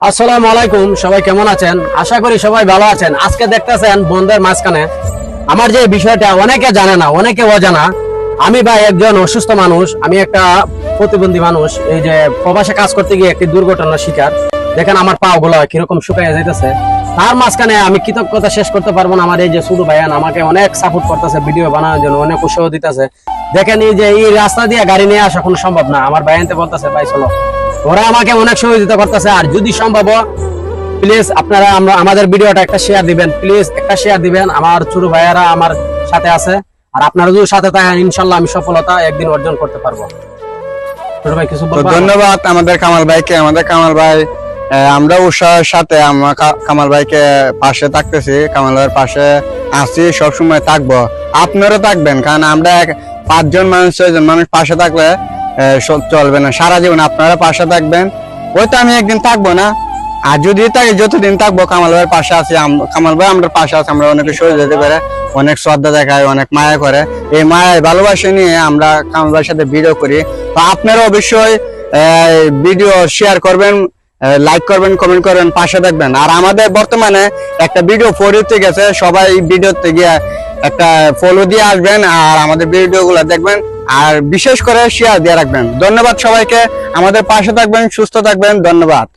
আসসালামু আলাইকুম, সবাই কেমন আছেন? আশা করি সবাই ভালো আছেন। আজকে দেখতেছেন বন্ধের মাঝখানে আমার যে বিষয়টা, অনেকে জানে না, অনেকে অজানা। আমি ভাই একজন অসুস্থ মানুষ, আমি একটা প্রতিবন্ধী মানুষ, এই যে প্রবাসে কাজ করতে গিয়ে একটি দুর্ঘটনার শিকার। দেখেন আমার পা গুলো কীরকম শুকাইয়া যাইতেছে। তার মাঝখানে আমি কৃতজ্ঞতা শেষ করতে পারব না, আমার এই যে শুধু ভাইয়ান আমাকে অনেক সাপোর্ট করতেছে ভিডিও বানানোর জন্য অনেক উৎসাহ দিতেছে। দেখেন এই যে এই রাস্তা দিয়ে গাড়ি নিয়ে আসা কোনো সম্ভব না। আমার ভাইয়ানতে বলতেছে, ভাই, চলো। ওরা আমাকে অনেক সহযোগিতা করতেছে আর যদি সম্ভব প্লিজ আপনারা আমরা আমাদের ভিডিওটা একটা শেয়ার দিবেন প্লিজ একটা শেয়ার দিবেন। আমার ছোট ভাইয়ারা আমার সাথে আছে আর আপনারা যদি সাথে থাকেন ইনশাল্লাহ আমি সফলতা একদিন অর্জন করতে পারব। ধন্যবাদ আমাদের কামাল ভাইকে আমাদের কামাল ভাই আমরা উৎসাহের সাথে আমরা কামাল ভাইকে পাশে থাকতেছি কামাল ভাইয়ের পাশে আছি সবসময় থাকব। আপনারও থাকবেন কারণ আমরা এক- পাঁচজন মানুষ ছয়জন মানুষ পাশে থাকলে চলবে না, সারা জীবন আপনারা পাশে থাকবেন। ওই তো আমি একদিন থাকব না। আর যদি থাকি যতদিন থাকব, কামাল ভাইয়ের পাশে আছি কামাল ভাই আমরা পাশে আছি, আমরা অনেকে সরে যেতে পারে, অনেক শ্রদ্ধা দেখায়, অনেক মায়া করে। এই মায়ায় ভালোবাসা নিয়ে আমরা কামাল ভাইয়ের সাথে ভিডিও করি। তো আপনারা অবশ্যই ভিডিও শেয়ার করবেন লাইক করবেন কমেন্ট করবেন, পাশে থাকবেন। আর আমাদের বর্তমানে একটা ভিডিও ফরিতে গেছে, সবাই ভিডিওতে গিয়ে একটা ফলো দিয়ে আসবেন, আর আমাদের ভিডিও গুলো দেখবেন আর বিশেষ করে শেয়ার দিয়ে রাখবেন। ধন্যবাদ সবাইকে। আমাদের পাশে থাকবেন সুস্থ থাকবেন। ধন্যবাদ।